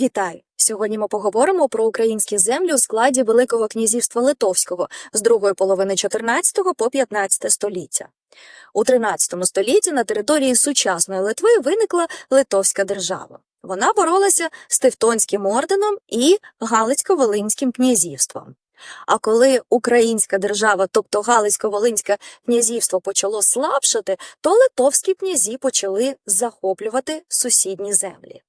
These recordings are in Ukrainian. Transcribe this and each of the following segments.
Вітаю! Сьогодні ми поговоримо про українські землі у складі Великого князівства Литовського з другої половини 14 по 15 століття. У 13 столітті на території сучасної Литви виникла Литовська держава. Вона боролася з Тевтонським орденом і Галицько-Волинським князівством. А коли українська держава, тобто Галицько-Волинське князівство, почало слабшати, то литовські князі почали захоплювати сусідні землі.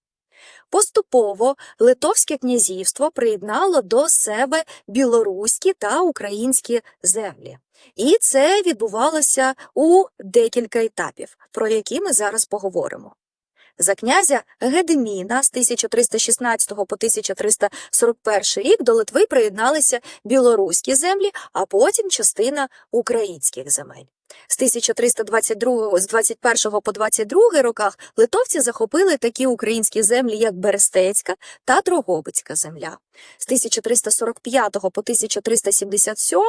Поступово Литовське князівство приєднало до себе білоруські та українські землі. І це відбувалося у декілька етапів, про які ми зараз поговоримо. За князя Гедеміна з 1316 по 1341 рік до Литви приєдналися білоруські землі, а потім частина українських земель. З 1322 з 21 по 22 роках литовці захопили такі українські землі, як Берестецька та Дрогобицька земля. З 1345 по 1377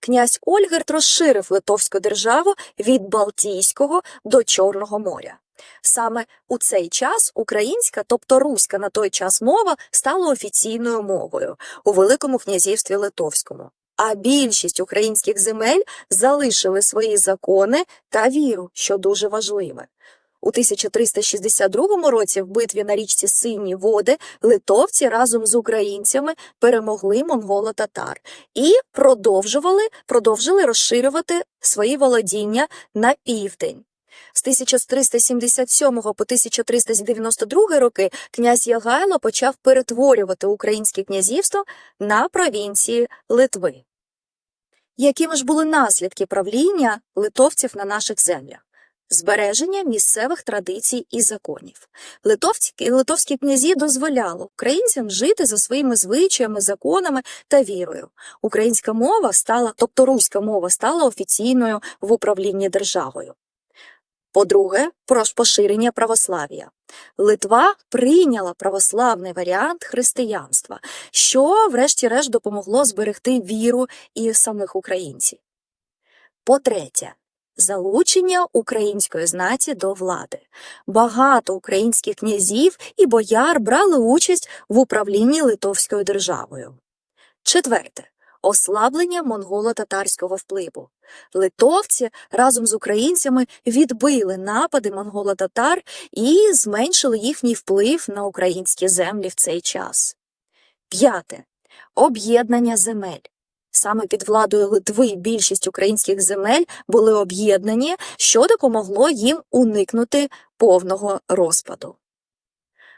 князь Ольгерт розширив литовську державу від Балтійського до Чорного моря. Саме у цей час українська, тобто руська на той час мова, стала офіційною мовою у Великому князівстві Литовському. А більшість українських земель залишили свої закони та віру, що дуже важливе. У 1362 році в битві на річці Сині води литовці разом з українцями перемогли монголо-татар і продовжували, продовжили розширювати свої володіння на південь. З 1377 по 1392 роки князь Ягайло почав перетворювати українське князівство на провінції Литви. Якими ж були наслідки правління литовців на наших землях? Збереження місцевих традицій і законів. Литовські, литовські князі дозволяли українцям жити за своїми звичаями, законами та вірою. Українська мова стала, тобто руська мова, стала офіційною в управлінні державою. По-друге, про поширення православ'я. Литва прийняла православний варіант християнства, що, врешті-решт, допомогло зберегти віру і самих українців. По-третє, залучення української знаті до влади. Багато українських князів і бояр брали участь в управлінні Литовською державою. Четверте. Ослаблення монголо-татарського впливу. Литовці разом з українцями відбили напади монголо-татар і зменшили їхній вплив на українські землі в цей час. П'яте. Об'єднання земель. Саме під владою Литви більшість українських земель були об'єднані, що допомогло їм уникнути повного розпаду.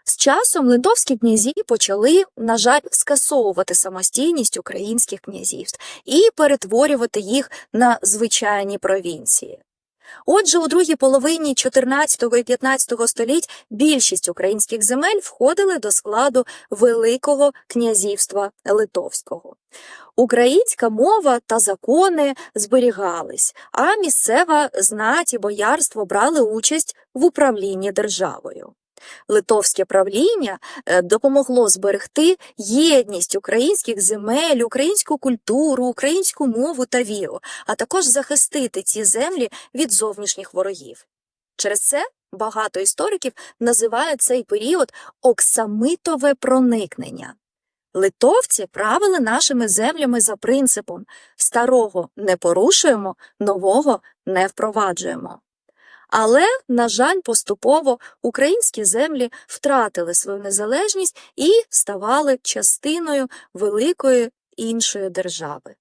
З часом литовські князі почали, на жаль, скасовувати самостійність українських князівств і перетворювати їх на звичайні провінції. Отже, у другій половині 14 і 15 століть більшість українських земель входили до складу Великого князівства Литовського. Українська мова та закони зберігались, а місцева знать і боярство брали участь в управлінні державою. Литовське правління е, допомогло зберегти єдність українських земель, українську культуру, українську мову та віру, а також захистити ці землі від зовнішніх ворогів. Через це багато істориків називають цей період оксамитове проникнення. Литовці правили нашими землями за принципом старого не порушуємо, нового не впроваджуємо. Але, на жаль, поступово українські землі втратили свою незалежність і ставали частиною великої іншої держави.